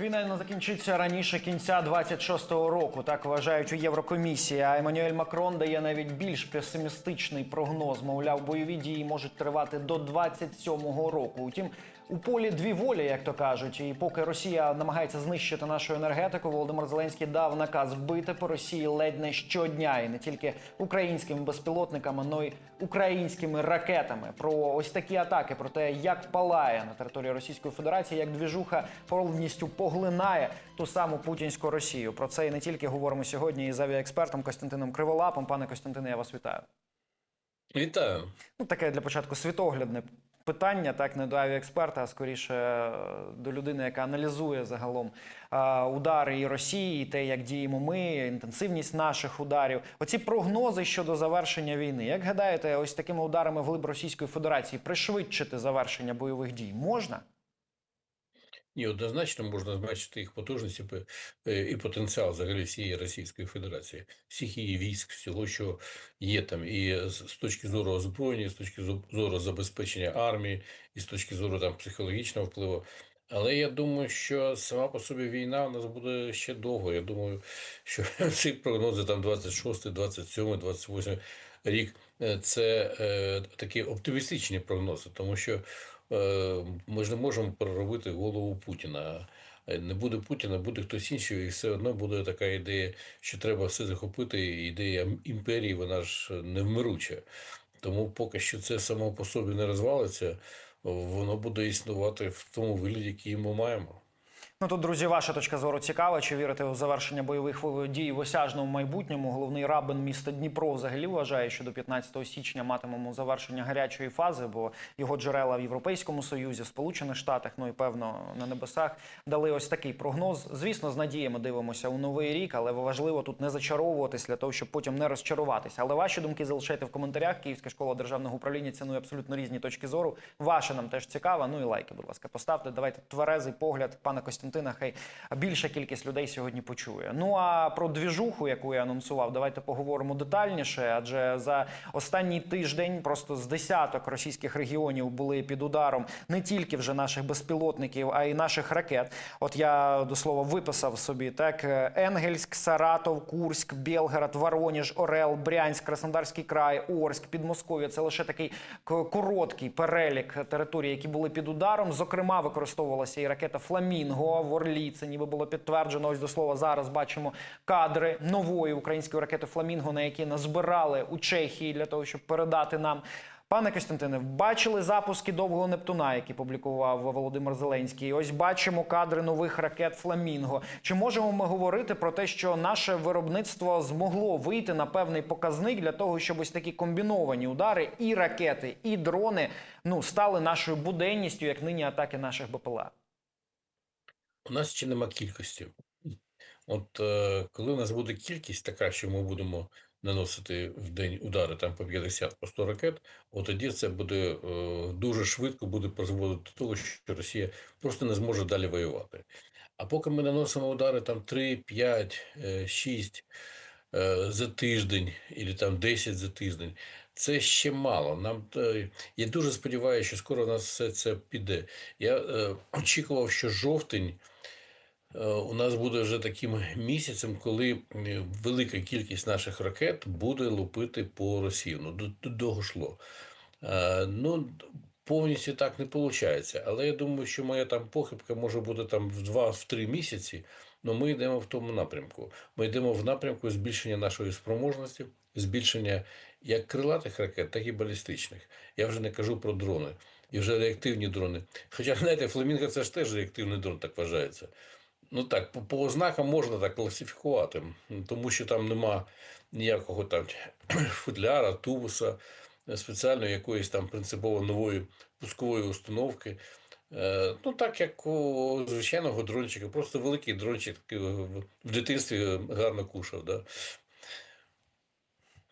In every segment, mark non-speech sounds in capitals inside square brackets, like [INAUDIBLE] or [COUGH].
Війна не закінчиться раніше кінця 26-го року. Так вважають у Єврокомісії. А Еммануель Макрон дає навіть більш песимістичний прогноз. Мовляв, бойові дії можуть тривати до 27-го року. Утім, у полі дві волі, як то кажуть. І поки Росія намагається знищити нашу енергетику, Володимир Зеленський дав наказ бити по Росії ледь не щодня, і не тільки українськими безпілотниками, но й українськими ракетами. Про ось такі атаки, про те, як палає на території Російської Федерації, як двіжуха повністю поглинає ту саму путінську Росію. Про це і не тільки говоримо сьогодні із авіаекспертом Костянтином Криволапом. Пане Костянтине, я вас вітаю. Вітаю. Ну, таке для початку світоглядне питання, так не до авіаексперта, а скоріше е, до людини, яка аналізує загалом е, удари і Росії, і те, як діємо ми, інтенсивність наших ударів. Оці прогнози щодо завершення війни. Як гадаєте, ось такими ударами вглиб Російської Федерації пришвидшити завершення бойових дій можна? Ні, однозначно можна зменшити їх потужності е, і потенціал взагалі всієї Російської Федерації, всіх її військ, всього, що є там, і з точки зору озброєння, з точки зору забезпечення армії, і з точки зору там психологічного впливу. Але я думаю, що сама по собі війна у нас буде ще довго. Я думаю, [LAUGHS] що ці прогнози там 26, 27, 28 рік е, це е, такі оптимістичні прогнози, тому що е, ми ж не можемо переробити голову Путіна. Е, Не буде Путіна, буде хтось інший, і все одно буде така ідея, що треба все захопити. Ідея імперії, вона ж невмируча. Тому поки що це само по собі не розвалиться, воно буде існувати в тому вигляді, який ми маємо. Ну тут, друзі, ваша точка зору цікава. Чи вірите в завершення бойових дій в осяжному майбутньому? Головний рабин міста Дніпро взагалі вважає, що до 15 січня матимемо завершення гарячої фази, бо його джерела в Європейському Союзі, Сполучених Штатах, ну і певно на небесах дали ось такий прогноз. Звісно, з надіями дивимося у новий рік, але важливо тут не зачаровуватись для того, щоб потім не розчаруватися. Але ваші думки залишайте в коментарях. Київська школа державного управління цінує абсолютно різні точки зору. Ваша нам теж цікава. Ну і лайки, будь ласка, поставте. Давайте тверезий погляд пана Костянтина. Хай більша кількість людей сьогодні почує. Ну а про двіжуху, яку я анонсував, давайте поговоримо детальніше. Адже за останній тиждень просто з десяток російських регіонів були під ударом не тільки вже наших безпілотників, а й наших ракет. От я до слова виписав собі так: Енгельськ, Саратов, Курськ, Білгород, Вороніж, Орел, Брянськ, Краснодарський край, Орськ, Підмосков'я. Це лише такий короткий перелік територій, які були під ударом. Зокрема, використовувалася і ракета Фламінго в Орлі. Це ніби було підтверджено. Ось до слова зараз бачимо кадри нової української ракети Фламінго, на які назбирали у Чехії для того, щоб передати нам. Пане Костянтине, бачили запуски довгого Нептуна, які публікував Володимир Зеленський. Ось бачимо кадри нових ракет Фламінго. Чи можемо ми говорити про те, що наше виробництво змогло вийти на певний показник для того, щоб ось такі комбіновані удари, і ракети, і дрони ну стали нашою буденністю, як нині атаки наших БПЛА? У нас ще нема кількості. От е, коли у нас буде кількість така, що ми будемо наносити в день удари там по 50 по 100 ракет, от тоді це буде е, дуже швидко буде призводити до того, що Росія просто не зможе далі воювати. А поки ми наносимо удари там 3, 5, е, 6 е, за тиждень, або там 10 за тиждень, це ще мало. Нам е, я дуже сподіваюся, що скоро у нас все це піде. Я е, [CLEARS THROAT] очікував, що жовтень. Е, У нас буде вже таким місяцем, коли е, велика кількість наших ракет буде лупити по Росії. Ну, до, того шло. Е, Ну, повністю так не виходить. Але я думаю, що моя там похибка може бути там в 2-3 місяці. але ми йдемо в тому напрямку. Ми йдемо в напрямку збільшення нашої спроможності, збільшення як крилатих ракет, так і балістичних. Я вже не кажу про дрони. І вже реактивні дрони. Хоча, знаєте, Фламінго це ж теж реактивний дрон, так вважається. Ну так, по, по ознакам можна так класифікувати, тому що там нема ніякого там [CLEARS THROAT] футляра, тубуса, е, спеціальної якоїсь там принципово нової пускової установки. Е, Ну, так як у звичайного дрончика, просто великий дрончик в дитинстві гарно кушав. Да?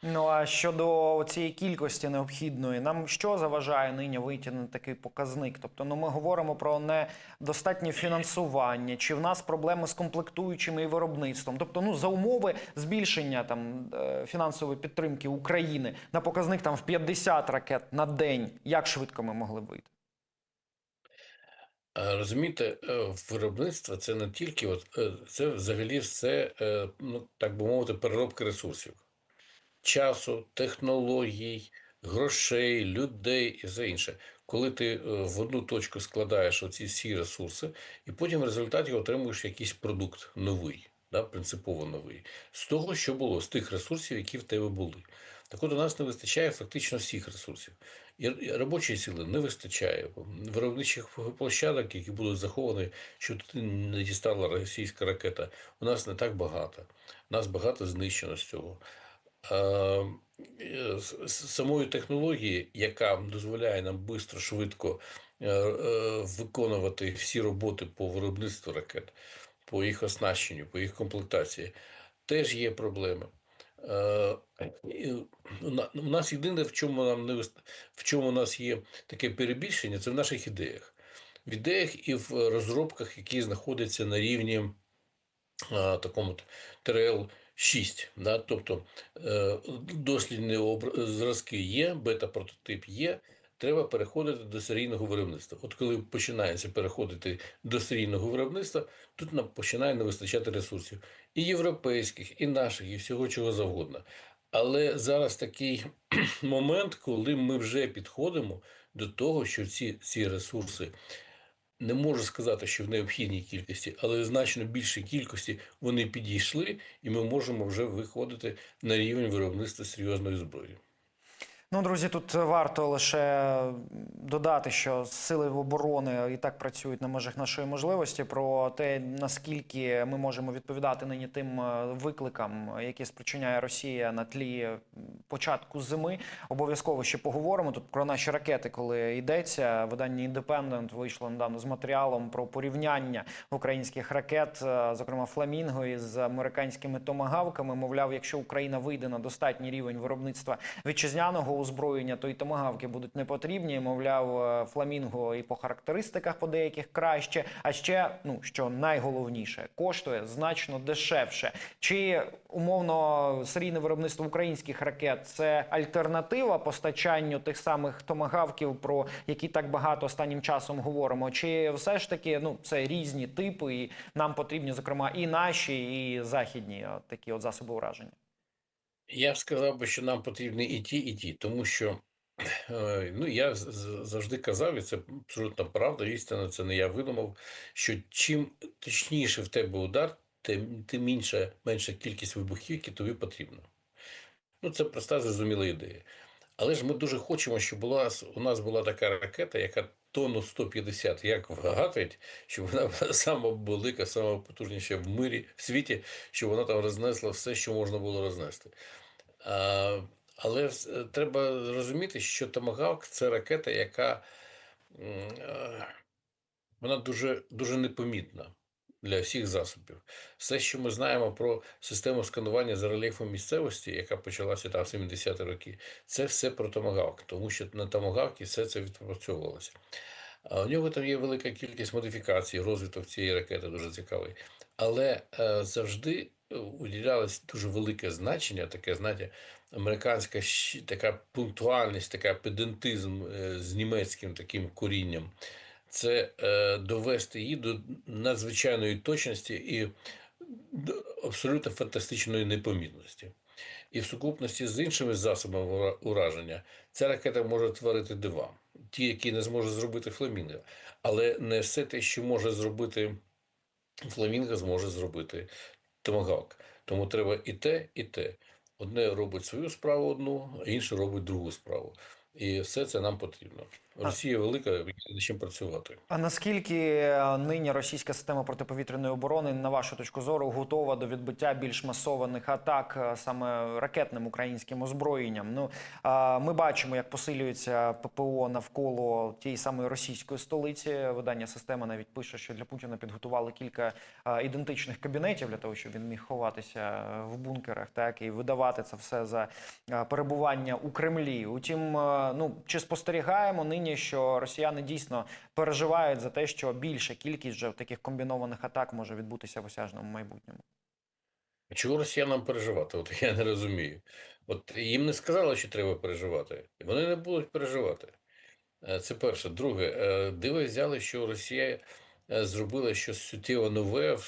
Ну а щодо цієї кількості необхідної, нам що заважає нині вийти на такий показник? Тобто, ну ми говоримо про недостатнє фінансування, чи в нас проблеми з комплектуючими і виробництвом? Тобто, ну за умови збільшення там е, фінансової підтримки України на показник там в 50 ракет на день, як швидко ми могли вийти? Розумієте, е, виробництво це не тільки от, е, це взагалі все, е, ну так би мовити, переробка ресурсів. Часу, технологій, грошей, людей і все інше. Коли ти е, в одну точку складаєш оці всі ресурси, і потім в результаті отримуєш якийсь продукт новий, да, принципово новий, з того, що було, з тих ресурсів, які в тебе були. Так от у нас не вистачає фактично всіх ресурсів. І робочої сили не вистачає. Виробничих площадок, які будуть заховані, щоб туди не дістала російська ракета, у нас не так багато. У нас багато знищено з цього. Е, з- з самої технології, яка дозволяє нам швидко, швидко е, е, виконувати всі роботи по виробництву ракет, по їх оснащенню, по їх комплектації, теж є проблеми. Е, У нас єдине, в чому нам не вист- в чому у нас є таке перебільшення, це в наших ідеях. В ідеях і в розробках, які знаходяться на рівні такому ТРЛ 6. Да? Тобто е, дослідні зразки є, бета-прототип є. Треба переходити до серійного виробництва. От коли починається переходити до серійного виробництва, тут нам починає не вистачати ресурсів і європейських, і наших, і всього чого завгодно. Але зараз такий [CLEARS THROAT] момент, коли ми вже підходимо до того, що ці, ці ресурси не можу сказати, що в необхідній кількості, але значно більшій кількості вони підійшли, і ми можемо вже виходити на рівень виробництва серйозної зброї. Ну, друзі, тут варто лише додати, що сили оборони і так працюють на межах нашої можливості. Про те, наскільки ми можемо відповідати нині тим е, викликам, які спричиняє Росія на тлі початку зими. Обов'язково ще поговоримо тут про наші ракети, коли йдеться. Видання Індепендент вийшло недавно з матеріалом про порівняння українських ракет, е, зокрема Фламінго із американськими томагавками. Мовляв, якщо Україна вийде на достатній рівень виробництва вітчизняного озброєння, то і томагавки будуть не потрібні. Мовляв, е, фламінго і по характеристиках по деяких краще. А ще, ну що найголовніше, коштує значно дешевше. Чи умовно серійне виробництво українських ракет це альтернатива постачанню тих самих томагавків, про які так багато останнім часом говоримо? Чи все ж таки ну це різні типи, і нам потрібні, зокрема, і наші, і західні от такі от засоби ураження? Я б сказав би, що нам потрібні і ті, і ті, тому що е, ну, я завжди казав, і це абсолютно правда, істина, це не я видумав, що чим точніше в тебе удар, тим, тим інша, менша кількість вибухівки тобі потрібно. Ну, це проста зрозуміла ідея. Але ж ми дуже хочемо, щоб була, у нас була така ракета, яка тонну 150, як вгадують, щоб вона була сама велика, сама потужніша в мирі, в світі, щоб вона там рознесла все, що можна було рознести. А, але треба розуміти, що Томагавк це ракета, яка е, вона дуже, дуже непомітна для всіх засобів. Все, що ми знаємо про систему сканування за рельєфом місцевості, яка почалася там в 70-ті роки, це все про Томагавк, тому що на Томагавці все це відпрацьовувалося. А у нього там є велика кількість модифікацій, розвиток цієї ракети дуже цікавий. Але е, завжди е, уділялось дуже велике значення, таке, знаєте, американська така пунктуальність, така педантизм е, з німецьким таким корінням. Це е, довести її до надзвичайної точності і абсолютно фантастичної непомітності. І в сукупності з іншими засобами ураження ця ракета може творити дива, ті, які не зможе зробити фламінго. Але не все те, що може зробити фламінго, зможе зробити томагавк. Тому треба і те, і те. Одне робить свою справу одну, а інше робить другу справу. І все це нам потрібно. Росія велика, над чим працювати. А наскільки е, нині російська система протиповітряної оборони, на вашу точку зору, готова до відбиття більш масованих атак е, саме ракетним українським озброєнням? Ну ми бачимо, як посилюється ППО навколо тієї самої російської столиці. Видання система навіть пише, що для Путіна підготували кілька е, ідентичних кабінетів для того, щоб він міг ховатися в бункерах, так і видавати це все за перебування у Кремлі. Утім, ну чи спостерігаємо нині, що росіяни дійсно переживають за те, що більша кількість вже таких комбінованих атак може відбутися в осяжному майбутньому. Чого росіянам переживати? От я не розумію. От їм не сказали, що треба переживати. Вони не будуть переживати. Е, Це перше. Друге, е, де ви взяли, що Росія е, зробила щось суттєво нове в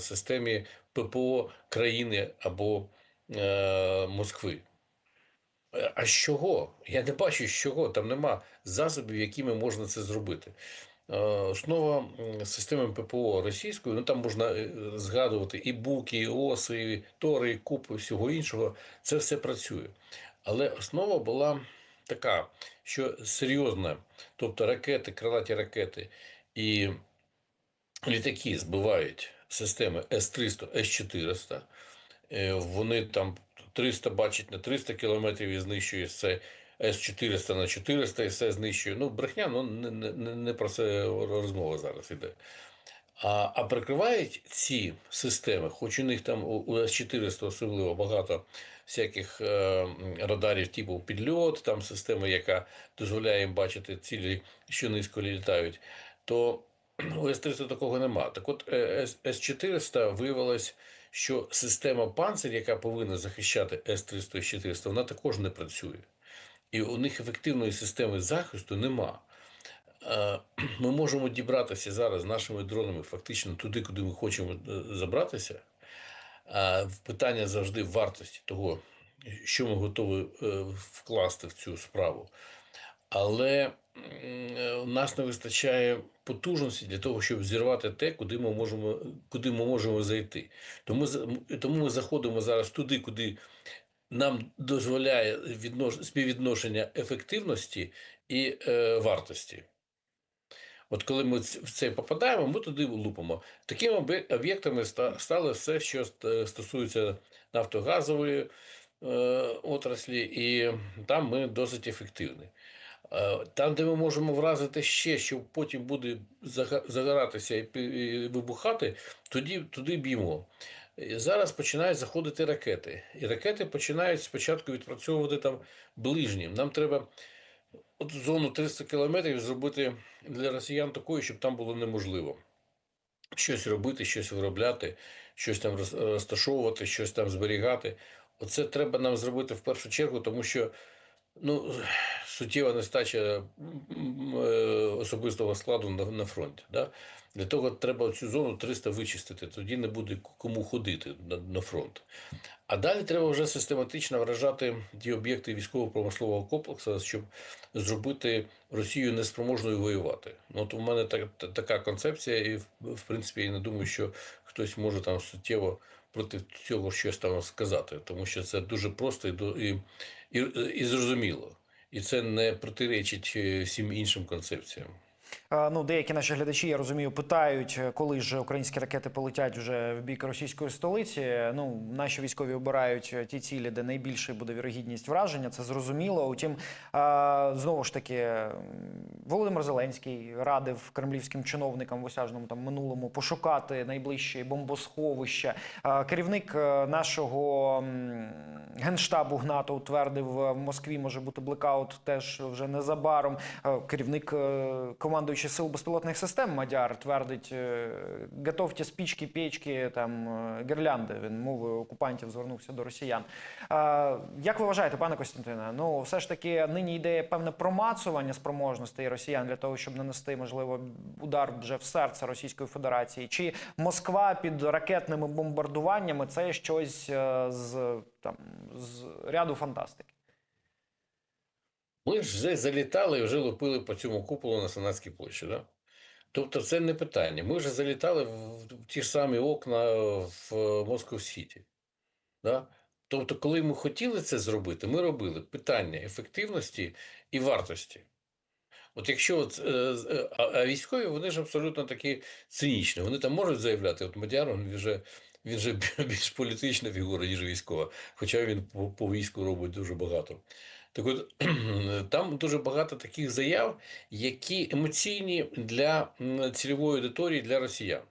системі ППО країни або Москви? Е, А з чого? Я не бачу з чого. Там нема засобів, якими можна це зробити. Е, Основа системи ППО російської, ну там можна е, згадувати і буки, і оси, і тори, і купи всього іншого. Це все працює. Але основа була така, що серйозна, тобто ракети, крилаті ракети і літаки збивають системи С-300, С-400. Е, Вони там 300 бачать на 300 кілометрів і знищує все. С-400 на 400 і все знищує. Ну, брехня, ну не, не, не- про це розмова зараз іде. А, а прикривають ці системи, хоч у них там у у С-400 особливо багато всяких е, радарів типу підльот, там система, яка дозволяє їм бачити цілі, що низько літають, то у С-300 такого нема. Так от е, С-400 виявилось, що система панцир, яка повинна захищати С-300 і С-400, вона також не працює. І у них ефективної системи захисту нема. Е, [CLEARS THROAT] Ми можемо дібратися зараз нашими дронами фактично туди, куди ми хочемо е, забратися. Питання завжди вартості того, що ми готові е, вкласти в цю справу. Але м, е, у нас не вистачає потужності для того, щоб зірвати те, куди ми можемо, куди ми можемо зайти. Тому, тому ми заходимо зараз туди, куди нам дозволяє віднош... співвідношення ефективності і е, вартості. От коли ми в це попадаємо, ми туди лупимо. Такими об'єктами стало все, що стосується нафтогазової е, отраслі, і там ми досить ефективні. Е, Там, де ми можемо вразити ще, що потім буде загоратися і вибухати, тоді туди б'ємо. І Зараз починають заходити ракети. І ракети починають спочатку відпрацьовувати там ближнім. Нам треба от зону 300 кілометрів зробити для росіян такою, щоб там було неможливо. Щось робити, щось виробляти, щось там розташовувати, щось там зберігати. Оце треба нам зробити в першу чергу, тому що ну, [SIGHS] суттєва нестача е, особистого складу на, на фронті. Да? Для того треба цю зону 300 вичистити, тоді не буде кому ходити на, на фронт. А далі треба вже систематично вражати ті об'єкти військово-промислового комплексу, щоб зробити Росію неспроможною воювати. Ну, от у мене так, така концепція, і в, принципі я не думаю, що хтось може там суттєво проти цього щось там сказати, тому що це дуже просто і, і, і, і зрозуміло. І це не протиречить е, всім іншим концепціям. Е, Ну, деякі наші глядачі, я розумію, питають, е, коли ж українські ракети полетять вже в бік російської столиці. Ну, наші військові обирають е, ті цілі, де найбільша буде вірогідність враження. Це зрозуміло. Утім, знову ж таки, Володимир Зеленський радив кремлівським чиновникам в осяжному там минулому пошукати найближчі бомбосховища. Е, Керівник нашого генштабу ГНАТО утвердив в Москві може бути блекаут теж вже незабаром. Керівник е, командуючий сил безпілотних систем Мадяр твердить: е, готовте спічки, печки, там е, гірлянди. Він мовою окупантів звернувся до росіян. Як ви вважаєте, пане Костянтине? Ну, все ж таки нині йде певне промацування спроможностей росіян для того, щоб нанести можливо удар вже в серце Російської Федерації? Чи Москва під ракетними бомбардуваннями це щось е, з там з ряду фантастики? Ми ж вже залітали і вже лупили по цьому куполу на Сенатській площі. Да? Тобто це не питання. Ми вже залітали в ті ж самі окна в Москов Сіті. Да? Тобто, коли ми хотіли це зробити, ми робили питання ефективності і вартості. От якщо от, е, е, а, військові, вони ж абсолютно такі цинічні. Вони там можуть заявляти, от Мадяр, він вже, він вже [LAUGHS] більш політична фігура, ніж військова, хоча він по, по війську робить дуже багато. Так от [CLEARS THROAT] там дуже багато таких заяв, які емоційні для цільової аудиторії для росіян.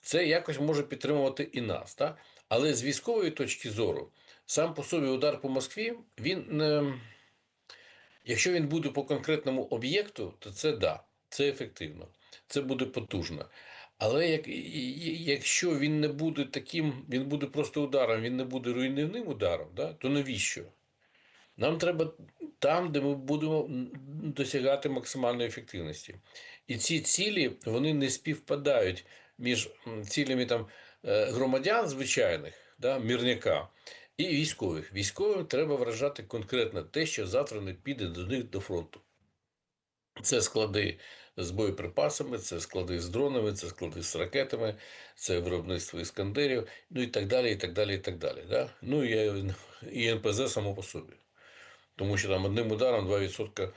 Це якось може підтримувати і нас. Так? Але з військової точки зору, сам по собі удар по Москві, він. Якщо він буде по конкретному об'єкту, то це да, це ефективно, це буде потужно. Але як, якщо він не буде таким, він буде просто ударом, він не буде руйнівним ударом, да, то навіщо? Нам треба там, де ми будемо досягати максимальної ефективності. І ці цілі вони не співпадають між цілями там е, громадян звичайних, да, мірняка, і військових. Військовим треба вражати конкретно те, що завтра не піде до них до фронту. Це склади з боєприпасами, це склади з дронами, це склади з ракетами, це виробництво іскандерів, ну і так далі, і так далі, і так далі. Да? Ну і, і НПЗ само по собі. Тому що там одним ударом 2%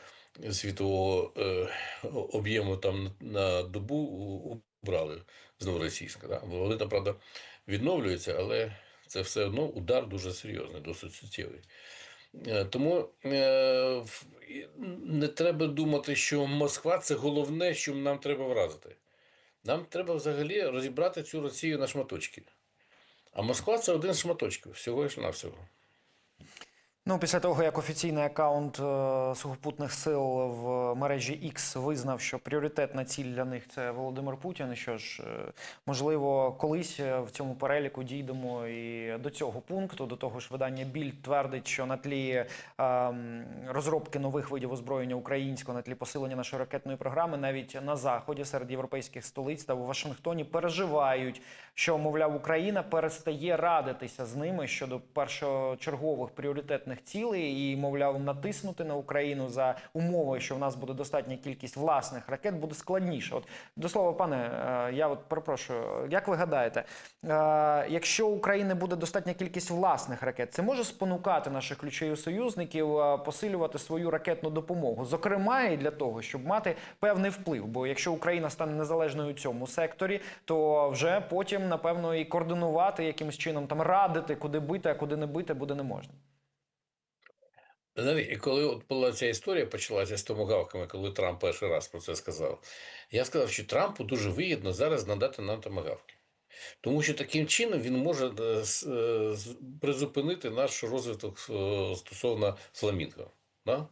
світового е, об'єму там на добу убрали з новоросійська. Да? Вони там, правда, відновлюються, але це все одно удар дуже серйозний, досить суттєвий. Е, Тому е, не треба думати, що Москва це головне, що нам треба вразити. Нам треба взагалі розібрати цю Росію на шматочки. А Москва це один з шматочків, всього ж навсього. Ну, після того, як офіційний аккаунт е, сухопутних сил в мережі X визнав, що пріоритетна ціль для них це Володимир Путін. Що ж, е, можливо, колись е, в цьому переліку дійдемо і до цього пункту. До того ж, видання Більд твердить, що на тлі е, розробки нових видів озброєння українського, на тлі посилення нашої ракетної програми, навіть на заході серед європейських столиць та у Вашингтоні переживають, що мовляв Україна перестає радитися з ними щодо першочергових пріоритетних цілей і, мовляв, натиснути на Україну за умовою, що в нас буде достатня кількість власних ракет, буде складніше. От до слова, пане, е, я от перепрошую, як ви гадаєте, е, якщо України буде достатня кількість власних ракет, це може спонукати наших ключових союзників е, посилювати свою ракетну допомогу, зокрема і для того, щоб мати певний вплив. Бо якщо Україна стане незалежною у цьому секторі, то вже потім напевно і координувати якимось чином там радити, куди бити, а куди не бити, буде не можна. І коли от була ця історія почалася з томагавками, коли Трамп перший раз про це сказав, я сказав, що Трампу дуже вигідно зараз надати нам томагавки. Тому що таким чином він може е, е, призупинити наш розвиток е, стосовно фламінго. Да?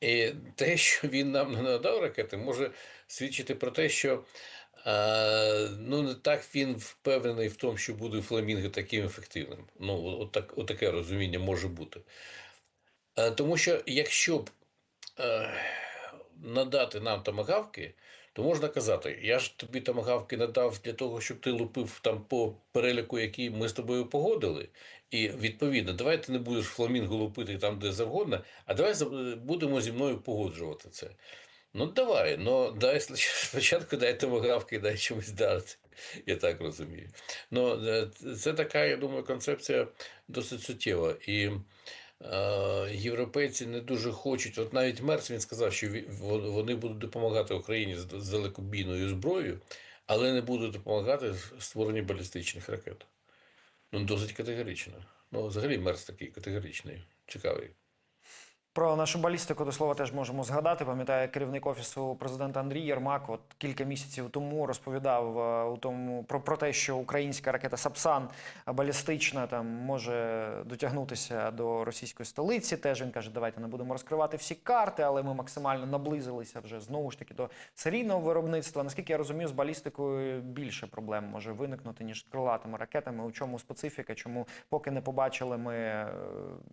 І те, що він нам не надав ракети, може свідчити про те, що е, ну, не так він впевнений в тому, що буде фламінго таким ефективним. Ну, от, так, от таке розуміння може бути. Е, Тому що якщо б е, надати нам томагавки, то можна казати, я ж тобі томагавки надав для того, щоб ти лупив там по переліку, який ми з тобою погодили. І відповідно, давай ти не будеш фламінго лупити там, де завгодно, а давай будемо зі мною погоджувати це. Ну давай, ну дай [LAUGHS] спочатку дай томагавки, дай чомусь дати. Я так розумію. Ну, е, це така, я думаю, концепція досить суттєва. І е, європейці не дуже хочуть. От навіть Мерц він сказав, що вони будуть допомагати Україні з далекобійною зброєю, але не будуть допомагати в створенні балістичних ракет. Ну, досить категорично. Ну, взагалі, Мерц такий категоричний, цікавий. Про нашу балістику до слова теж можемо згадати. Пам'ятаю, керівник офісу президента Андрій Єрмак от кілька місяців тому розповідав е, у тому про, про те, що українська ракета Сапсан балістична там може дотягнутися до російської столиці. Теж він каже, давайте не будемо розкривати всі карти, але ми максимально наблизилися вже знову ж таки до серійного виробництва. Наскільки я розумію, з балістикою більше проблем може виникнути ніж крилатими ракетами. У чому специфіка? Чому поки не побачили ми е,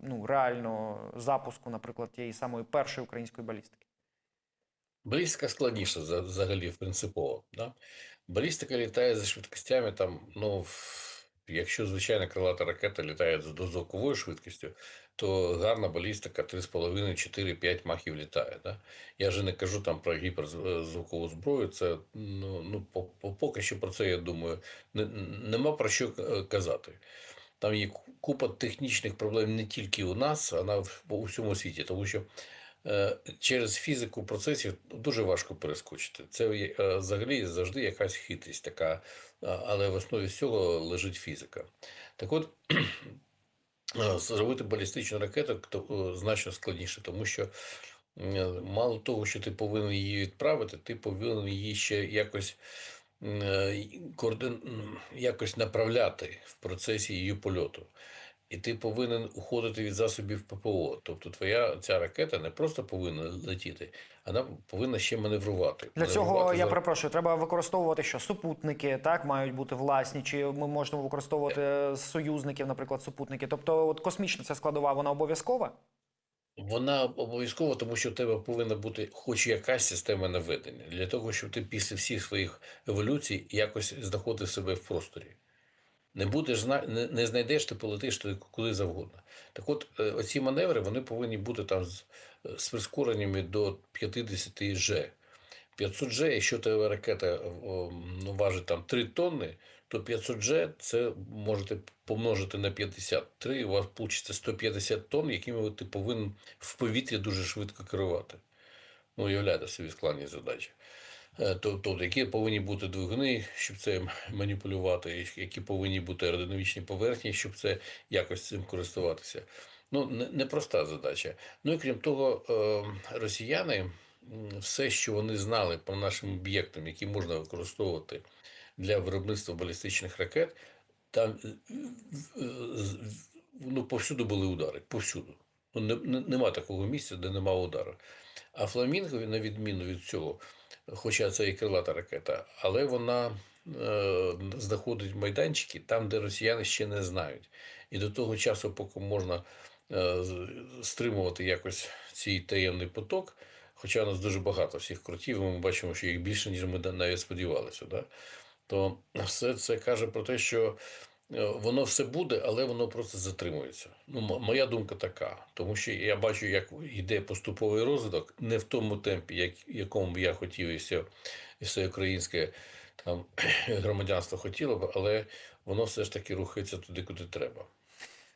ну реально запуску, наприклад, тієї самої першої української балістики? Балістика складніша за- взагалі принципово. Да? Балістика літає за швидкостями там, ну, якщо звичайна крилата ракета літає з дозвуковою швидкістю, то гарна балістика 3,5, 4, 5 махів літає. Да? Я вже не кажу там про гіперзвукову зброю. Це ну, ну по- по- поки що про це я думаю, не, нема про що е, казати. Там є купа технічних проблем не тільки у нас, а у всьому світі, тому що е, через фізику процесів дуже важко перескочити. Це е, взагалі завжди якась хитрість така, але в основі всього лежить фізика. Так от, [CLEARS THROAT] е, зробити балістичну ракету то, е, значно складніше, тому що е, мало того, що ти повинен її відправити, ти повинен її ще якось. Е, якось направляти в процесі її польоту. І ти повинен уходити від засобів ППО. Тобто твоя ця ракета не просто повинна летіти, вона повинна ще маневрувати. Для цього Маневрувати я за- перепрошую, треба використовувати що супутники, так мають бути власні, чи ми можемо використовувати союзників, наприклад, супутники. Тобто, от космічна ця складова, вона обов'язкова? Вона обов'язково, тому що в тебе повинна бути хоч якась система наведення для того, щоб ти після всіх своїх еволюцій якось знаходив себе в просторі. Не будеш не, знайдеш, ти полетиш куди завгодно. Так от, е, оці маневри вони повинні бути там з, е, з прискореннями до 50 G. 500 G, якщо тебе ракета ну, важить там 3 тонни, то 500 G це можете помножити на 53, у вас вийде 150 тонн, якими ти повинен в повітрі дуже швидко керувати. Ну, уявляєте собі складні задачі. Тобто, які повинні бути двигуни, щоб це маніпулювати, які повинні бути аеродинамічні поверхні, щоб це якось цим користуватися. Ну, не- непроста задача. Ну і крім того, е, росіяни все, що вони знали про нашим об'єктам, які можна використовувати для виробництва балістичних ракет, там е, е, ну, повсюду були удари. Повсюду. Ну, не, не- нема такого місця, де нема удару. А фламінго, на відміну від цього, хоча це і крилата ракета, але вона е, знаходить майданчики там, де росіяни ще не знають. І до того часу, поки можна е, стримувати якось цей таємний поток, хоча у нас дуже багато всіх крутів, ми бачимо, що їх більше, ніж ми навіть сподівалися. Да? То все це каже про те, що е, воно все буде, але воно просто затримується. Ну, моя думка така, тому що я бачу, як йде поступовий розвиток, не в тому темпі, як, якому я хотів, і все, і все українське там, [CLEARS THROAT] громадянство хотіло б, але воно все ж таки рухається туди, куди треба.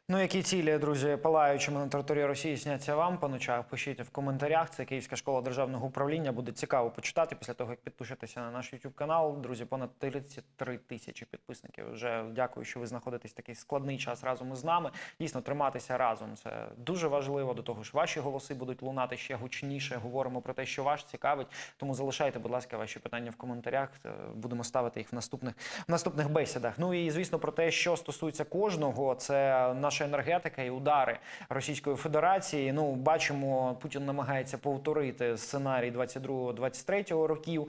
Ну, які цілі, друзі, палаючими на території Росії сняться вам по ночах? Пишіть в коментарях. Це Київська школа державного управління. Буде цікаво почитати після того, як підпишетеся на наш YouTube канал. Друзі, понад 33 тисячі підписників. Вже дякую, що ви знаходитесь в такий складний час разом із нами. Дійсно, триматися разом це дуже важливо. До того ж, ваші голоси будуть лунати ще гучніше. Говоримо про те, що вас цікавить. Тому залишайте, будь ласка, ваші питання в коментарях. Е, Будемо ставити їх в наступних в наступних бесідах. Ну і звісно про те, що стосується кожного, це наша енергетика і удари Російської Федерації. Ну бачимо, Путін намагається повторити сценарій 22-23 років,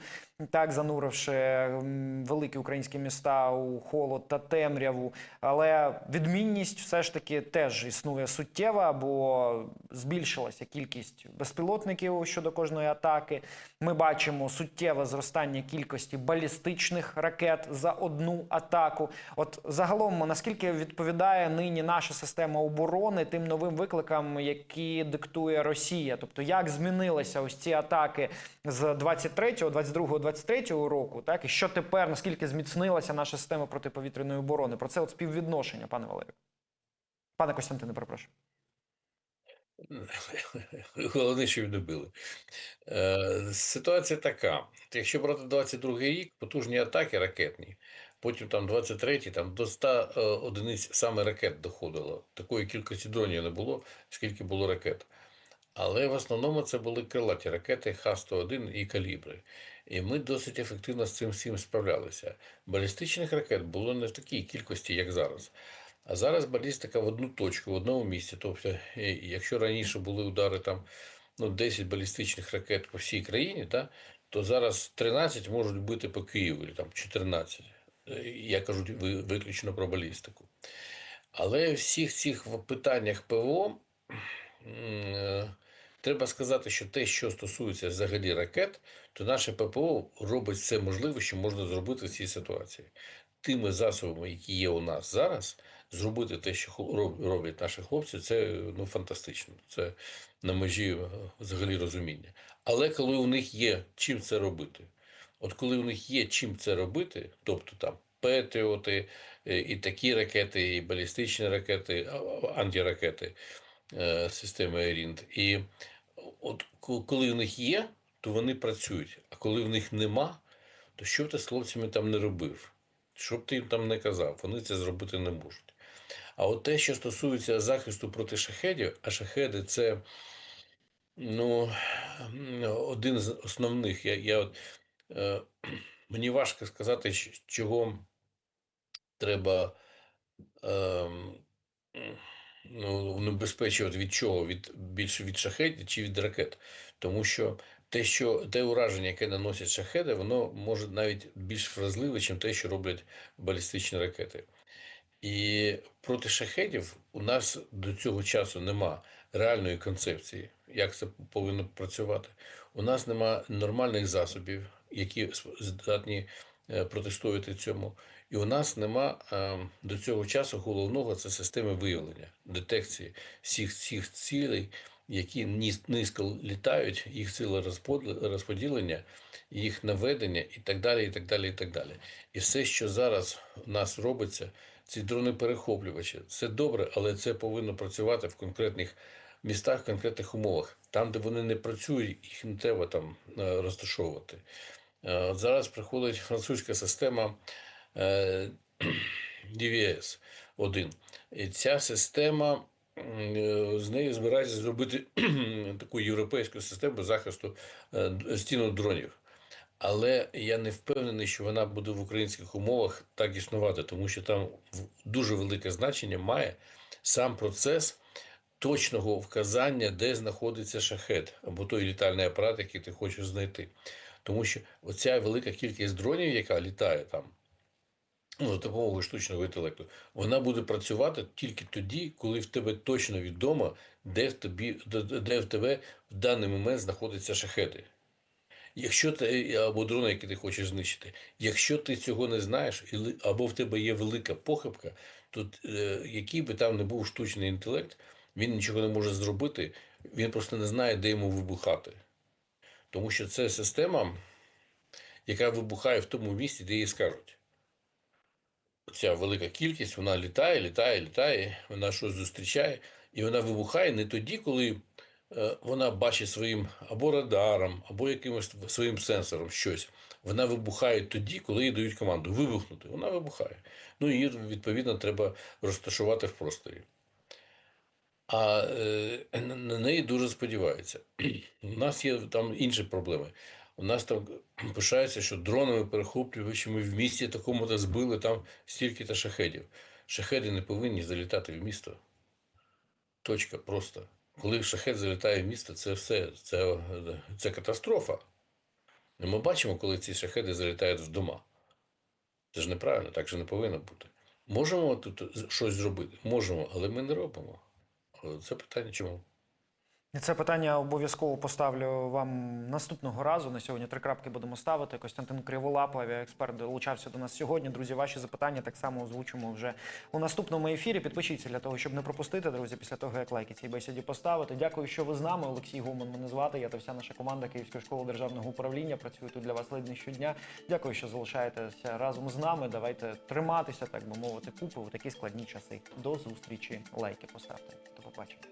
так зануривши великі українські міста у холод та темряву. Але відмінність все ж таки теж існує суттєва, бо збільшилася кількість безпілотників щодо кожної атаки. Ми бачимо суттєве зростання кількості балістичних ракет за одну атаку. От загалом, наскільки відповідає нині наша система оборони тим новим викликам, які диктує Росія? Тобто, як змінилися ось ці атаки з 23, 22, 23 року, так і що тепер, наскільки зміцнилася наша система протиповітряної оборони? Про це от співвідношення, пане Валерію. Пане Костянтине, перепрошую. [LAUGHS] Головне, що добили. Е, Ситуація така: якщо брати 22-й рік, потужні атаки ракетні, потім там 23-й, там до 100 е, одиниць саме ракет доходило. Такої кількості дронів не було, скільки було ракет. Але в основному це були крилаті ракети Х-101 і калібри. І ми досить ефективно з цим всім справлялися. Балістичних ракет було не в такій кількості, як зараз. А зараз балістика в одну точку, в одному місці. Тобто, е, якщо раніше були удари там ну, 10 балістичних ракет по всій країні, та, то зараз 13 можуть бити по Києву, там 14. Е, Я кажу ви- виключно про балістику. Але всіх цих питаннях ПВО треба сказати, що те, що стосується взагалі ракет, то наше ППО робить все можливе, що можна зробити в цій ситуації. Тими засобами, які є у нас зараз, зробити те, що роблять наші хлопці, це ну, фантастично. Це на межі е, взагалі розуміння. Але коли у них є чим це робити, от коли у них є чим це робити, тобто там Петріоти, е, і такі ракети, і балістичні ракети, антиракети е, системи Ерінт. І от коли в них є, то вони працюють. А коли в них нема, то що б ти з хлопцями там не робив? Що б ти їм там не казав, вони це зробити не можуть. А от те, що стосується захисту проти шахедів, а шахеди це ну, один з основних. Я, я, от, е, [CLEARS THROAT] мені важко сказати, чого треба ем, ну, небезпечувати від чого? Від, більше від шахедів чи від ракет. Тому що те, що те ураження, яке наносять шахеди, воно може навіть більш вразливе, ніж те, що роблять балістичні ракети. І проти шахедів у нас до цього часу нема реальної концепції, як це повинно працювати. У нас нема нормальних засобів, які здатні е, протистояти цьому. І у нас нема е, до цього часу головного це системи виявлення, детекції всіх всіх цілей, які низ- низько літають, їх сила розпод- розподілення, їх наведення і так далі. І так далі, і так далі. І все, що зараз у нас робиться, ці дрони-перехоплювачі, це добре, але це повинно працювати в конкретних містах, в конкретних умовах. Там, де вони не працюють, їх не треба там е, розташовувати. Е, Зараз приходить французька система [CLEARS THROAT] DVS 1. І ця система е, з нею збирається зробити [CLEARS THROAT] таку європейську систему захисту е, стіну дронів. Але я не впевнений, що вона буде в українських умовах так існувати, тому що там дуже велике значення має сам процес точного вказання, де знаходиться шахет або той літальний апарат, який ти хочеш знайти. Тому що оця велика кількість дронів, яка літає там, ну, за допомогою штучного інтелекту, вона буде працювати тільки тоді, коли в тебе точно відомо, де в тобі, де- в тебе в даний момент знаходяться шахети. Якщо ти або дрони, які ти хочеш знищити, якщо ти цього не знаєш, або в тебе є велика похибка, то е, який би там не був штучний інтелект, він нічого не може зробити, він просто не знає, де йому вибухати. Тому що це система, яка вибухає в тому місці, де їй скажуть. Ця велика кількість, вона літає, літає, літає, вона щось зустрічає, і вона вибухає не тоді, коли е, вона бачить своїм або радаром, або якимось своїм сенсором щось. Вона вибухає тоді, коли їй дають команду вибухнути. Вона вибухає. Ну її відповідно треба розташувати в просторі. А е, на неї дуже сподіваються. [CLEARS THROAT] У нас є там інші проблеми. У нас там [CLEARS THROAT] пишається, що дронами перехоплювачами в місті такому-то збили там стільки-то шахедів. Шахеди не повинні залітати в місто. Точка просто. Коли шахет залітає в місто, це все, це, це катастрофа. І ми бачимо, коли ці шахеди залітають в дома. Це ж неправильно, так же не повинно бути. Можемо тут щось зробити? Можемо, але ми не робимо. Це питання чому? Це питання обов'язково поставлю вам наступного разу. На сьогодні три крапки будемо ставити. Костянтин Криволап, авіаексперт, долучався до нас сьогодні. Друзі, ваші запитання так само озвучимо вже у наступному ефірі. Підпишіться для того, щоб не пропустити, друзі, після того, як лайки цій бесіді поставити. Дякую, що ви з нами. Олексій Гуман мене звати. Я та вся наша команда Київської школи державного управління. Працюю тут для вас ледь щодня. Дякую, що залишаєтеся разом з нами. Давайте триматися, так би мовити, купи у такі складні часи. До зустрічі. Лайки поставте. До побачення.